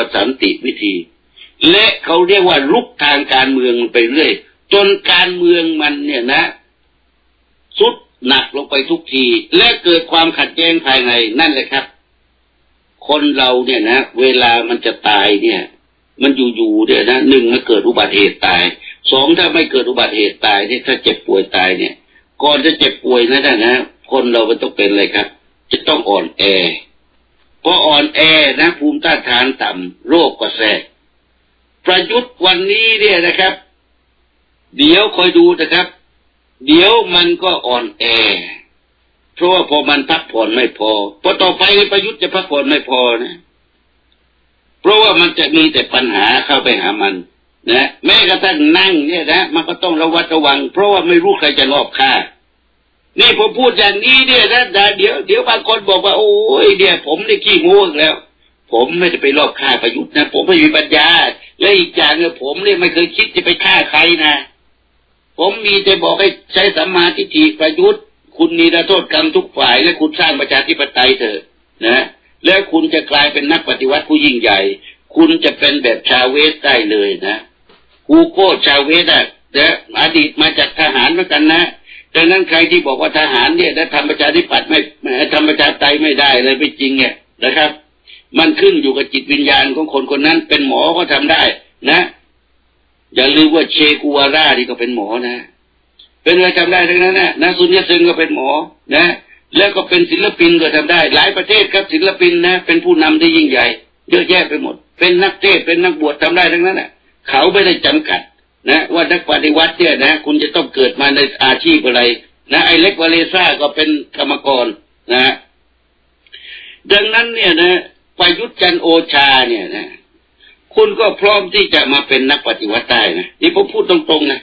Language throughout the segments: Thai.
ว่าสันติวิธี และเขาเรียกว่าลุกทางการเมืองไปเรื่อย จนการเมืองมันเนี่ยนะ สุดหนักลงไปทุกที และเกิดความขัดแย้งภายในนั่นเลยครับ คนเราเนี่ยนะ เวลามันจะตายเนี่ย มันอยู่ๆเนี่ยนะหนึ่งมันเกิดอุบัติเหตุตายสองถ้าไม่เกิดอุบัติเหตุตายเนี่ยถ้าเจ็บป่วยตายเนี่ย ก่อนจะเจ็บป่วยนะนะคนเรามันต้องเป็นอะไรครับ จะต้องอ่อนแอ พออ่อนแอนะภูมิต้านทานต่ำโรคก็แทรกประยุทธ์วันนี้เนี่ยนะครับ เดี๋ยวคอยดูนะครับ เดี๋ยวมันก็อ่อนแอ เพราะว่าพอมันพักผ่อนไม่พอพอต่อไปประยุทธ์จะพักผ่อนไม่พอนะ เพราะว่ามันจะมีแต่ปัญหาเข้าไปหามันนะแม้กระทั่งนั่งเนี่ยนะ มันก็ต้องระวัดระวัง เพราะว่าไม่รู้ใครจะรอบฆ่า นี่ผมพูดอย่างนี้เนี่ยนะเดี๋ยวเดี๋ยวบางคนบอกว่า โอ้ยเดี๋ยผมได้ขี้งูอีกแล้ว ผมไม่ได้ไปรอบฆ่าประยุทธ์นะผมไม่มีปัญญา และอีกอย่างเนี่ยผมเนี่ยไม่เคยคิดจะไปฆ่าใครนะผมมีแต่บอกให้ใช้สัมมาทิฏฐิประยุทธ์ คุณนีรโทษกรรมทุกฝ่าย และคุณสร้างประชาธิปไตยเถอะนะแล้วคุณจะกลายเป็นนักปฏิวัติผู้ยิ่งใหญ่ คุณจะเป็นแบบชาเวสได้เลยนะฮูโก้ชาเวสอะเดี๋ยวอดีตมาจากทหารเหมือนกันนะ ดังนั้นใครที่บอกว่าทหารเนี่ยได้ทำประชาธิปัตย์ไม่ทำประชาไตยไม่ได้เลยไม่จริงเนี่ยนะครับ มันขึ้นอยู่กับจิตวิญญาณของคนคนนั้น เป็นหมอก็ทำได้ นะ อย่าลืมว่าเชกูวาร่านี่ก็เป็นหมอนะ เป็นอะไรทำได้ทั้งนั้นนะนะซุนยซึงก็เป็นหมอ นะ แล้วก็เป็นศิลปินก็ทำได้ หลายประเทศครับศิลปินนะ เป็นผู้นำที่ยิ่งใหญ่ เยอะแยะไปหมด เป็นนักเทศเป็นนักบวชทำได้ทั้งนั้นนะเขาไม่ได้จำกัด นะ ว่านักปฏิวัติเนี่ยนะ คุณจะต้องเกิดมาในอาชีพอะไร นะไอเล็กวาเลซ่าก็เป็นกรรมกรนะ ดังนั้นเนี่ยนะประยุทธ์จันโอชาเนี่ยนะคุณก็พร้อมที่จะมาเป็นนักปฏิวัติได้นะนี่ผมพูดตรงๆนะ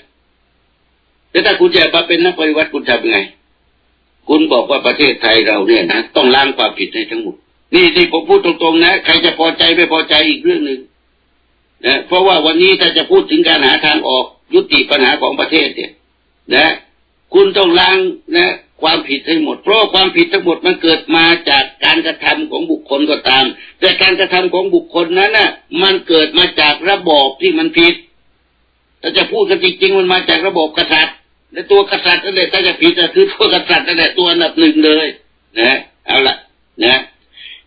แต่ถ้าคุณจะมาเป็นนักปฏิวัติคุณทำยังไง คุณบอกว่าประเทศไทยเราเนี่ยนะต้องล้างความผิดให้ทั้งหมดนี่ที่ผมพูดตรงๆนะ ใครจะพอใจไม่พอใจอีกเรื่องหนึ่ง นะเพราะว่าวันนี้ถ้าจะพูดถึงการหาทางออกยุติปัญหาของประเทศเนี่ย นะ คุณต้องล้างนะ ความผิดให้หมด เพราะความผิดทั้งหมดมันเกิดมาจากการกระทำของบุคคลก็ตาม แต่การกระทำของบุคคลนั้นน่ะ มันเกิดมาจากระบอบที่มันผิดถ้าจะพูดกันจริงๆมันมาจากระบบกษัตริย์ และตัวกษัตริย์นั่นแหละถ้าจะผิดก็คือตัวกษัตริย์นั่นแหละตัวอันดับหนึ่งเลย นะเอาละนะ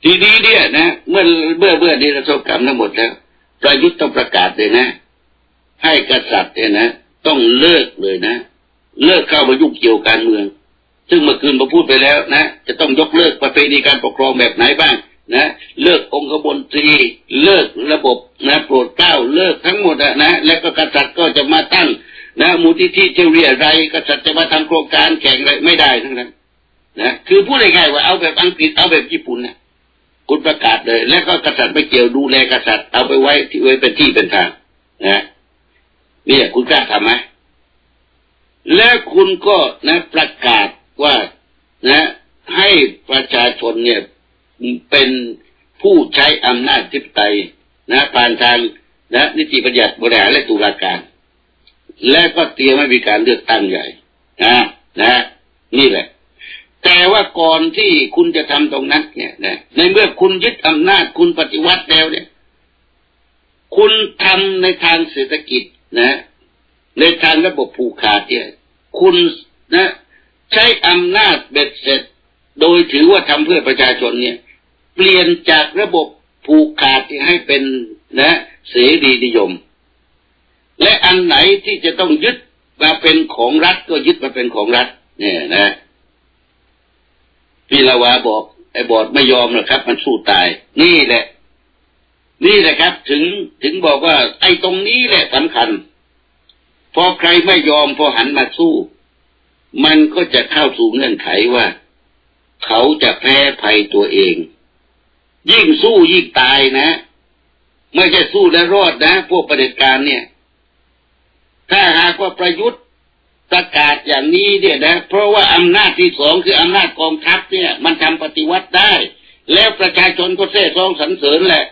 ทีนี้เนี่ยนะ เมื่อเมื่อเมื่อนี้เราสบกรรมทั้งหมดแล้ว ประยุทธ์ต้องประกาศเลยนะ ให้กษัตริย์เนี่ยนะต้องเลิกเลยนะ เลิกเข้ามายุ่งเกี่ยวการเมือง ซึ่งเมื่อคืนผมพูดไปแล้วนะ จะต้องยกเลิกประเพณีการปกครองแบบไหนบ้างนะ เลิกองค์กบนตรี เลิกระบบนะโปรดเกล้าเลิกทั้งหมดนะ แล้วก็กษัตริย์ก็จะมาตั้ง นะมูลที่ที่จะเรียอะไรกษัตริย์จะมาทำโครงการแข่งอะไรไม่ได้ทั้งนั้นนะคือพูดง่ายๆว่าเอาแบบอังกฤษเอาแบบญี่ปุ่นนะ คุณประกาศเลย แล้วก็กษัตริย์ไปเกี่ยวดูแลกษัตริย์เอาไปไว้ที่ไว้เป็นที่เป็นทางนะนี่คุณกล้าทำไหมแล้วคุณก็นะประกาศว่านะ ให้ประชาชนเนี่ยเป็นผู้ใช้อำนาจทิปไตยนะผ่านทางนะนิติบัญญัติบริหารและตุลาการ และก็เตรียมให้มีการเลือกตั้งใหญ่นะนะนี่แหละ แต่ว่าก่อนที่คุณจะทำตรงนั้น เนี่ยนะในเมื่อคุณยึดอำนาจคุณปฏิวัติแล้วเนี่ย คุณทำในทางเศรษฐกิจนะ ในทางระบบผูกขาดเนี่ย คุณนะ ใช้อำนาจเบ็ดเสร็จ โดยถือว่าทำเพื่อประชาชนเนี่ย เปลี่ยนจากระบบผูกขาดให้เป็นนะ เสรีนิยม และอันไหนที่จะต้องยึดมาเป็นของรัฐก็ยึดมาเป็นของรัฐ เนี่ยนะ พี่ละวาบอกไอ้บอดไม่ยอมหรอกครับ มันสู้ตาย นี่แหละ นี่แหละครับ ถึงถึงบอกว่า ไอ้ตรงนี้แหละสำคัญ พอใครไม่ยอมพอหันมาสู้ มันก็จะเข้าสู่เงื่อนไขว่า เขาจะแพ้ภัยตัวเอง ยิ่งสู้ยิ่งตายนะ ไม่ใช่สู้แล้วรอดนะ พวกประเด็จการเนี่ย ถ้าหากว่าประยุทธ์ ประกาศอย่างนี้เนี่ยนะ เพราะว่าอำนาจที่สองคืออำนาจกองทัพเนี่ย มันทำปฏิวัติได้ แล้วประชาชนก็เซ่ซองสรรเสริญแหละ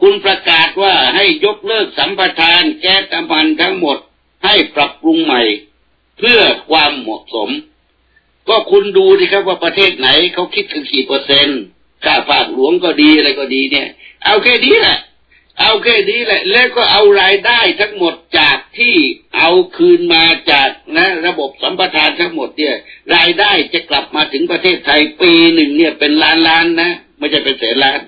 คุณประกาศว่าให้ยกเลิกสัมปทานแก๊สน้ำมันทั้งหมด ให้ปรับปรุงใหม่ เพื่อความเหมาะสม ก็คุณดูดิครับว่าประเทศไหนเขาคิดถึงกี่เปอร์เซ็นต์ค่าฝากหลวงก็ดีอะไรก็ดีเนี่ย เอาแค่นี้แหละ เอาแค่นี้แหละ แล้วก็เอารายได้ทั้งหมดจากที่เอาคืนมาจากนะ ระบบสัมปทานทั้งหมดเนี่ย รายได้จะกลับมาถึงประเทศไทยปีหนึ่งเนี่ยเป็นล้านล้านนะไม่ใช่เป็นแสนล้าน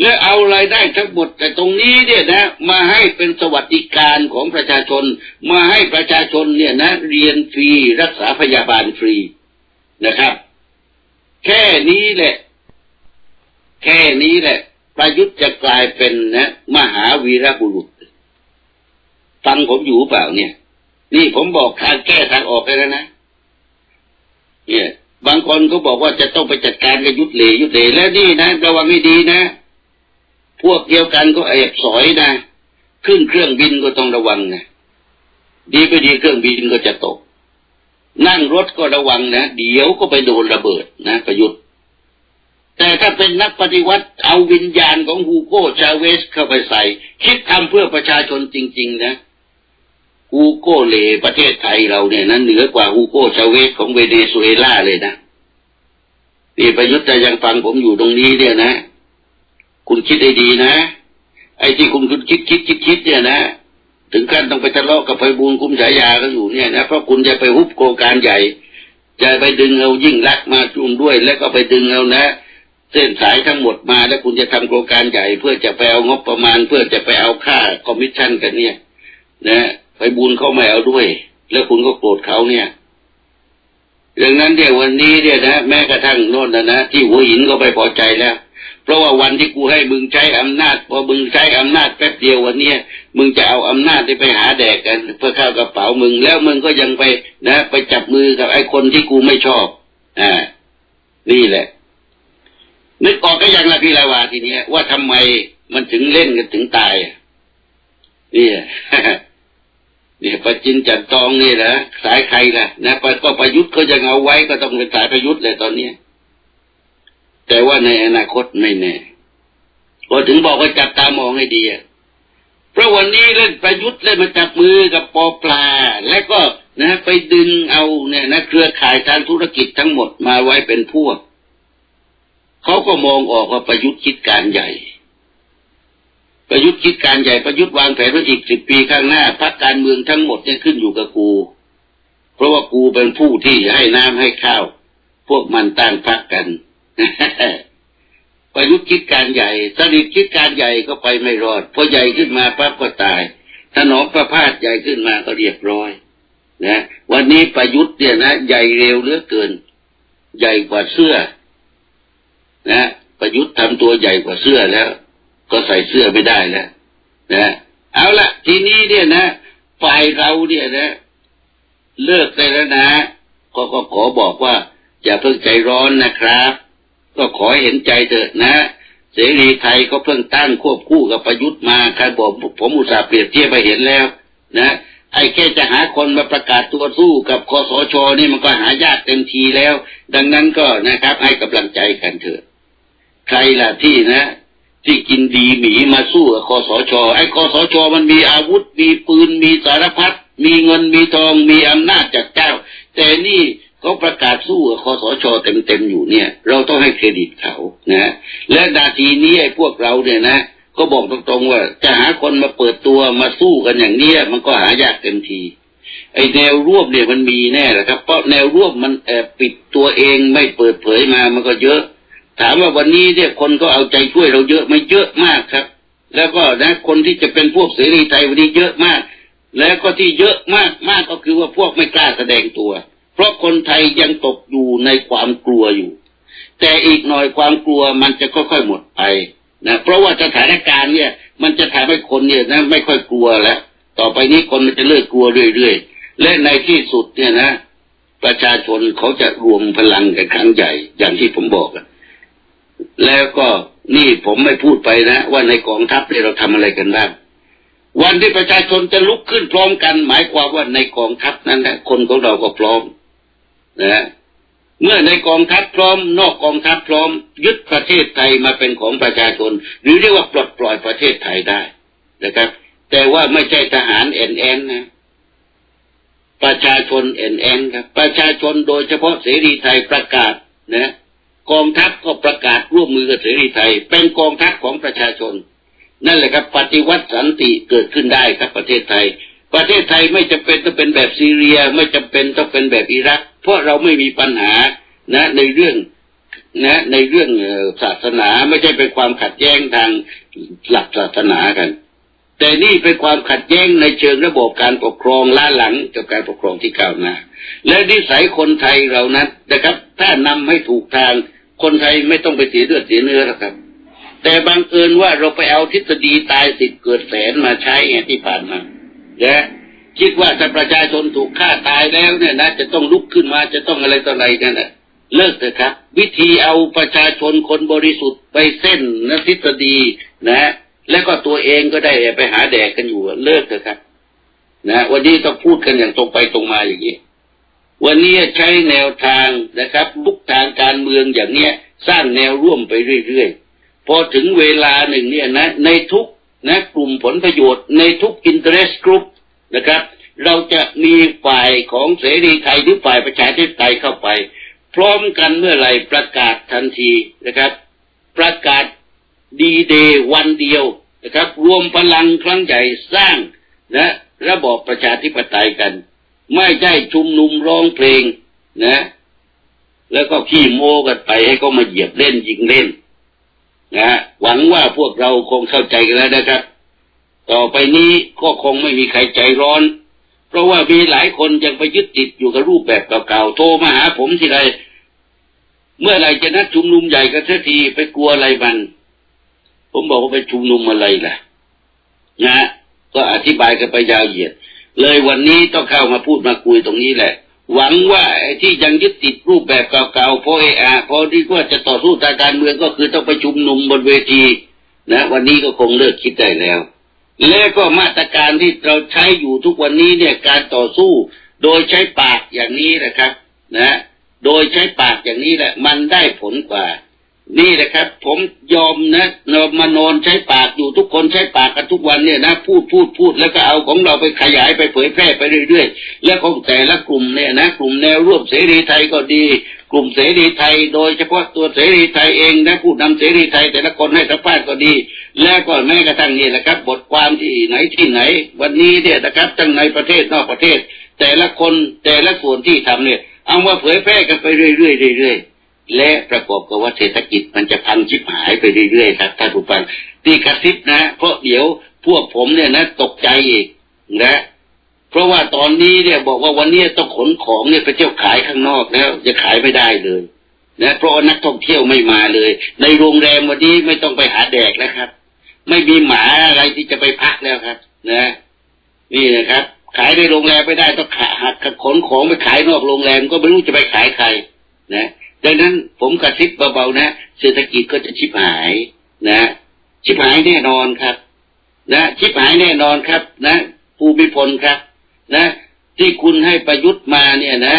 แล้วเอารายได้ทั้งหมดแต่ตรงนี้เนี่ยนะ มาให้เป็นสวัสดิการของประชาชน มาให้ประชาชนเนี่ยนะ เรียนฟรีรักษาพยาบาลฟรีนะครับ แค่นี้แหละ แค่นี้แหละ ประยุทธ์จะกลายเป็นนะ มหาวีรบุรุษ ฟังผมอยู่เปล่าเนี่ย นี่ผมบอกทางแก้ทางออกไปแล้วนะ เนี่ย บางคนก็บอกว่าจะต้องไปจัดการกับยุทธเลยุทธเลแล้วนี่นะระวังให้ดีนะ พวกเดียวกันก็แอบสอยนะขึ้นเครื่องบินก็ต้องระวังนะดีไปดีเครื่องบินก็จะตก นั่งรถก็ระวังนะเดี๋ยวก็ไปโดนระเบิดนะประยุทธ์ แต่ถ้าเป็นนักปฏิวัติเอาวิญญาณของฮูโกชาเวสเข้าไปใส่ คิดทำเพื่อประชาชนจริง ๆ นะฮูโกเลประเทศไทยเราเนี่ยนั้นเหนือกว่าฮูโกชาเวสของเวเนซุเอลาเลยนะนี่ประยุทธ์แต่ยังฟังผมอยู่ตรงนี้เนี่ยนะ คุณคิดให้ดีนะ ไอ้ที่คุณคุณคิดคิดคิดคิดเนี่ยนะถึงขั้นต้องไปทะเลาะกับไฟบูลคุ้มฉายาก็อยู่เนี่ยนะเพราะคุณจะไปฮุบโครงการใหญ่ จะไปดึงเอายิ่งรักมาจุ่มด้วย แล้วก็ไปดึงเอานะ เส้นสายทั้งหมดมาแล้วคุณจะทำโครงการใหญ่เพื่อจะไปเอางบประมาณ เพื่อจะไปเอาค่าคอมมิชชั่นกันเนี่ย นะไปบุญเขาไม่เอาด้วย แล้วคุณก็โกรธเขาเนี่ยดังนั้นเดี๋ยววันนี้เนี่ยนะแม้กระทั่งโน่นนะนะที่หัวหินก็ไปพอใจแล้ว เพราะว่าวันที่กูให้มึงใช้อำนาจพอมึงใช้อำนาจแป๊บเดียววันนี้มึงจะเอาอำนาจที่ไปหาแดกกัน เพื่อเข้ากระเป๋ามึงแล้วมึงก็ยังไปนะ ไปจับมือกับไอ้คนที่กูไม่ชอบอ่านี่แหละ นึกออกก็ยังละพี่ลาวาทีนี้ว่าทำไมมันถึงเล่นกันถึงตายนี่เนี่ยประจินจัดตองนี่แหละสายใครล่ะนะก็ประยุทธ์เขายังเอาไว้ก็ต้องเป็นสายประยุทธ์เลยตอนนี้แต่ว่าในอนาคตไม่แน่พอถึงบอกว่าจับตามองให้ดีเพราะวันนี้เล่นประยุทธ์เล่นมาจับมือกับปอปลา และก็นะไปดึงเอาเนี่ยนะเครือข่ายทางธุรกิจทั้งหมดมาไว้เป็นพวก เขาก็มองออกว่าประยุทธ์คิดการใหญ่ ประยุทธ์คิดการใหญ่ประยุทธ์วางแผนไว้อีกสิบปีข้างหน้าพักการเมืองทั้งหมดเนี่ยขึ้นอยู่กับกู เพราะว่ากูเป็นผู้ที่ให้น้ำให้ข้าว พวกมันตั้งพักกัน ประยุทธ์คิดการใหญ่สนิทคิดการใหญ่ก็ไปไม่รอดพอใหญ่ขึ้นมาปั๊บก็ตายถนอมประพาสใหญ่ขึ้นมาก็เรียบร้อยนะวันนี้ประยุทธ์เนี่ยนะ ใหญ่เร็วเหลือเกิน ใหญ่กว่าเสื้อ นะประยุทธ์ทำตัวใหญ่กว่าเสื้อแล้ว ก็ใส่เสื้อไม่ได้แล้วนะเอาละทีนี้เนี่ยนะฝ่ายเราเนี่ยนะ เลิกได้แล้วนะก็ก็ขอบอกว่า อย่าเพิ่งใจร้อนนะครับ ก็ขอเห็นใจเถอะนะ เสรีไทยก็เพิ่งตั้งควบคู่กับประยุทธ์มาครบอกผมอุตส่าห์เปรียบเทียบไปเห็นแล้ว นะไอ้แค่จะหาคนมาประกาศตัวสู้กับคอสชนี่มันก็หายากเต็มทีแล้ว ดังนั้นก็นะครับให้กำลังใจกันเถอะ ใครล่ะที่นะ ที่กินดีหมีมาสู้กับคอสชไอ้คอสชมันมีอาวุธ มีปืนมีสารพัดมีเงินมีทองมีอำนาจจากเจ้า แต่นี่เขาประกาศสู้กับคอสชเต็มๆอยู่เนี่ย เราต้องให้เครดิตเขานะและนาทีนี้ไอ้พวกเราเนี่ยนะก็บอกตรงๆว่า จะหาคนมาเปิดตัวมาสู้กันอย่างเนี้ยมันก็หายากเต็มทีไอแนวร่วมเนี่ยมันมีแน่แหละครับ เพราะแนวร่วมมันแอบปิดตัวเองไม่เปิดเผยมามันก็เยอะ ถามว่าวันนี้เนี่ยคนก็เอาใจช่วยเราเยอะไม่เยอะมากครับ แล้วก็นะคนที่จะเป็นพวกเสรีไทยวันนี้เยอะมาก แล้วก็ที่เยอะมากมากก็คือว่าพวกไม่กล้าแสดงตัว เพราะคนไทยยังตกอยู่ในความกลัวอยู่ แต่อีกหน่อยความกลัวมันจะค่อยๆหมดไปนะเพราะว่าสถานการณ์เนี่ย มันจะทำให้คนเนี่ยนะไม่ค่อยกลัวแล้ว ต่อไปนี้คนมันจะเลิกกลัวเรื่อยๆและในที่สุดเนี่ยนะ ประชาชนเขาจะรวมพลังกันครั้งใหญ่อย่างที่ผมบอกอะ แล้วก็นี่ผมไม่พูดไปนะ ว่าในกองทัพเนี่ยเราทำอะไรกันบ้าง วันที่ประชาชนจะลุกขึ้นพร้อมกัน หมายความว่าในกองทัพนั้นนะคนของเราก็พร้อมนะเมื่อในกองทัพพร้อม นอกกองทัพพร้อม ยึดประเทศไทยมาเป็นของประชาชน หรือเรียกว่าปลดปล่อยประเทศไทยได้นะครับ แต่ว่าไม่ใช่ทหารเอ็นเอ็นนะประชาชนเอ็นเอ็นครับประชาชนโดยเฉพาะเสรีไทยประกาศนะ กองทัพก็ประกาศร่วมมือกับเสรีไทย เป็นกองทัพของประชาชน นั่นแหละครับ ปฏิวัติสันติเกิดขึ้นได้ครับประเทศไทย ประเทศไทยไม่จำเป็นต้องเป็นแบบซีเรีย ไม่จำเป็นต้องเป็นแบบอิรัก เพราะเราไม่มีปัญหานะในเรื่องนะในเรื่องศาสนาไม่ใช่เป็นความขัดแย้งทางหลักศาสนากัน แต่นี่เป็นความขัดแย้งในเชิงระบบการปกครองล้าหลังกับการปกครองที่ก้าวหน้าและนิสัยคนไทยเรานั้นนะครับ ถ้านำให้ถูกทาง คนไทยไม่ต้องไปเสียเลือดเสียเนื้อหรอกครับ แต่บังเอิญว่าเราไปเอาทฤษฎีตายสิบเกิดแสนมาใช้ไงที่ผ่านมานะคิดว่าถ้าประชาชนถูกฆ่าตายแล้วเนี่ยนะจะต้องลุกขึ้นมาจะต้องอะไรต่ออะไรนั่นแหละเลิกเถอะครับ วิธีเอาประชาชนคนบริสุทธิ์ไปเส้นนทฤษฎีนะ แล้วก็ตัวเองก็ได้ไปหาแดกกันอยู่เลิกเถอะครับ นะ วันนี้ต้องพูดกันอย่างตรงไปตรงมาอย่างนี้ วันนี้ใช้แนวทางนะครับลุกทางการเมืองอย่างเนี้ยสร้างแนวร่วมไปเรื่อยๆ พอถึงเวลาหนึ่งเนี่ยนะในทุกนะกลุ่มผลประโยชน์ในทุกอินเทอร์เนสกรุ๊ปนะครับ เราจะมีฝ่ายของเสรีไทยหรือฝ่ายประชาธิปไตยเข้าไป พร้อมกันเมื่อไหร่ประกาศทันทีนะครับ ประกาศดีเดย์วันเดียวนะครับ รวมพลังครั้งใหญ่สร้างนะระบอบประชาธิปไตยกัน ไม่ใช่ชุมนุมร้องเพลงนะ แล้วก็ขี้โม้กันไปให้เขามาเหยียบเล่นยิงเล่นนะหวังว่าพวกเราคงเข้าใจกันแล้วนะครับ ต่อไปนี้ก็คงไม่มีใครใจร้อน เพราะว่ามีหลายคนยังไปยึดติดอยู่กับรูปแบบเก่าๆโทรมาหาผมทีไรเมื่อไรจะนัดชุมนุมใหญ่กันสักทีไปกลัวอะไรมัน ผมบอกว่าไปชุมนุมอะไรล่ะ นะ ก็อธิบายกันไปยาวเหยียด เลยวันนี้ต้องเข้ามาพูดมาคุยตรงนี้แหละ หวังว่าที่ยังยึดติดรูปแบบเก่าๆพอเออาพอที่ว่าจะต่อสู้ทางการเมืองก็คือต้องไปชุมนุมบนเวทีนะ วันนี้ก็คงเลิกคิดได้แล้ว และก็มาตรการที่เราใช้อยู่ทุกวันนี้เนี่ยการต่อสู้ โดยใช้ปากอย่างนี้นะครับ นะ โดยใช้ปากอย่างนี้แหละ มันได้ผลกว่า นี่แหละครับ ผมยอมนะนมานอนใช้ปากอยู่ทุกคนใช้ปากกันทุกวันเนี่ยนะพูดพูดพูดแล้วก็เอาของเราไปขยายไปเผยแพร่ไปเรื่อยๆแล้วของแต่ละกลุ่มเนี่ยนะกลุ่มแนวร่วมเสรีไทยก็ดี กลุ่มเสรีไทย โดยเฉพาะตัวเสรีไทยเองนะผู้นำเสรีไทย แต่ละคนให้สัมภาษณ์ก็ดี และก็แม้กระทั่งนี่แหละครับ บทความที่ไหนที่ไหน วันนี้เนี่ยนะครับทั้งในประเทศนอกประเทศ แต่ละคนแต่ละส่วนที่ทำเนี่ย เอามาเผยแพร่กันไปเรื่อยๆเรื่อยๆ และประกอบกับว่าเศรษฐกิจมันจะพังชิบหายไปเรื่อยๆครับท่านผู้ฟังที่กระซิบนะ เพราะเดี๋ยวพวกผมเนี่ยนะ ตกใจอีกนะเพราะว่าตอนนี้เนี่ยบอกว่าวันนี้ต้องขนของเนี่ยไปเที่ยวขายข้างนอกแล้วจะขายไม่ได้เลยนะเพราะนักท่องเที่ยวไม่มาเลย ในโรงแรมวันนี้ไม่ต้องไปหาแดกแล้วครับ ไม่มีหมาอะไรที่จะไปพักแล้วครับ นะ นี่นะครับ ขายในโรงแรมไม่ได้ต้องขาหักขนของไปขายนอกโรงแรมก็ไม่รู้จะไปขายใคร นะ ดังนั้นผมกระซิบเบาๆนะเศรษฐกิจก็จะชิบหายนะชิบหายแน่นอนครับ นะชิบหายแน่นอนครับ นะภูมิพลครับ นะ ที่คุณให้ประยุทธ์มาเนี่ยนะ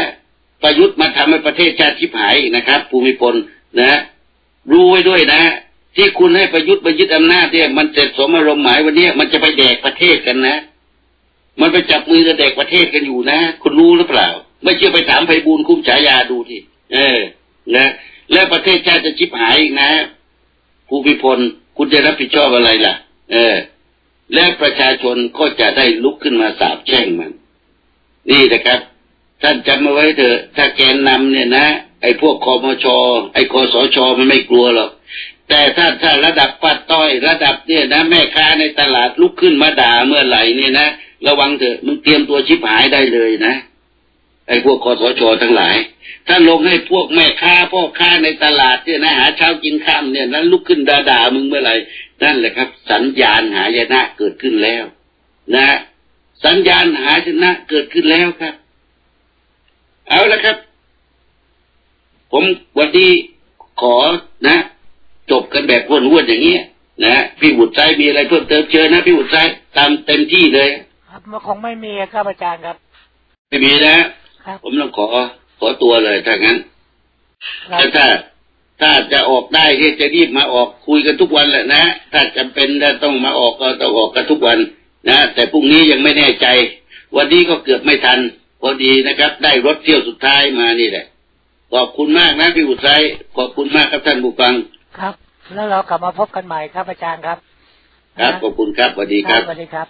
ประยุทธ์มาทำให้ประเทศชาติชิบหายนะครับ ภูมิพลนะ รู้ไว้ด้วยนะ ที่คุณให้ประยุทธ์มายึดอำนาจเนี่ยมันเสร็จสมอารมณ์หมายวันนี้มันจะไปแดกประเทศกันนะ มันไปจับมือจะแดกประเทศกันอยู่นะ คุณรู้หรือเปล่า ไม่เชื่อไปถามไพบูลคุ้มฉายาดูที่เออ นะแล้วประเทศชาติจะชิบหายอีกนะภูมิพลคุณจะรับผิดชอบอะไรล่ะ เออ และประชาชนก็จะได้ลุกขึ้นมาสาบแช่งมัน นี่นะครับ ท่านจำมาไว้เถอะ ถ้าแกนนำเนี่ยนะ ไอ้พวกคอมชไอ้คอสชมันไม่กลัวหรอก แต่ถ้าถ้าระดับปัดต้อย ระดับเนี่ยนะ แม่ค้าในตลาดลุกขึ้นมาด่าเมื่อไหร่เนี่ยนะ ระวังเถอะมึงเตรียมตัวชิบหายได้เลยนะ ไอ้พวกคอสชทั้งหลาย ถ้าลงให้พวกแม่ค้าพ่อค้าในตลาดเนี่ยนะหาเช้ากินข้ามเนี่ยนั้นลุกขึ้นด่าด่ามึงเมื่อไหร่นั่นแหละครับ สัญญาณหายนะเกิดขึ้นแล้ว นะ สัญญาณหายนะเกิดขึ้นแล้วครับ เอาละครับ ผมวันนี้ขอนะ จบกันแบบวนๆอย่างนี้นะพี่บุตรใจมีอะไรเพิ่มเติมเชิญนะพี่บุตรใจตามเต็มที่เลย ครับมันคงไม่มีครับอาจารย์ครับ ไม่มีนะครับ ผมต้องขอขอตัวเลยถ้างั้นถ้าถ้าถ้าจะออกได้ที่จะรีบมาออกคุยกันทุกวันแหละนะ ถ้าจำเป็นจะต้องมาออกก็ต้องออกกันทุกวันนะแต่พรุ่งนี้ยังไม่แน่ใจ วันนี้ก็เกือบไม่ทัน พอดีนะครับ ได้รถเที่ยวสุดท้ายมานี่แหละ ขอบคุณมากนะพี่อุทัยขอบคุณมากครับท่านผู้ฟังครับ แล้วเรากลับมาพบกันใหม่ครับอาจารย์ครับ ครับขอบคุณครับสวัสดีครับสวัสดีครั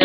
บ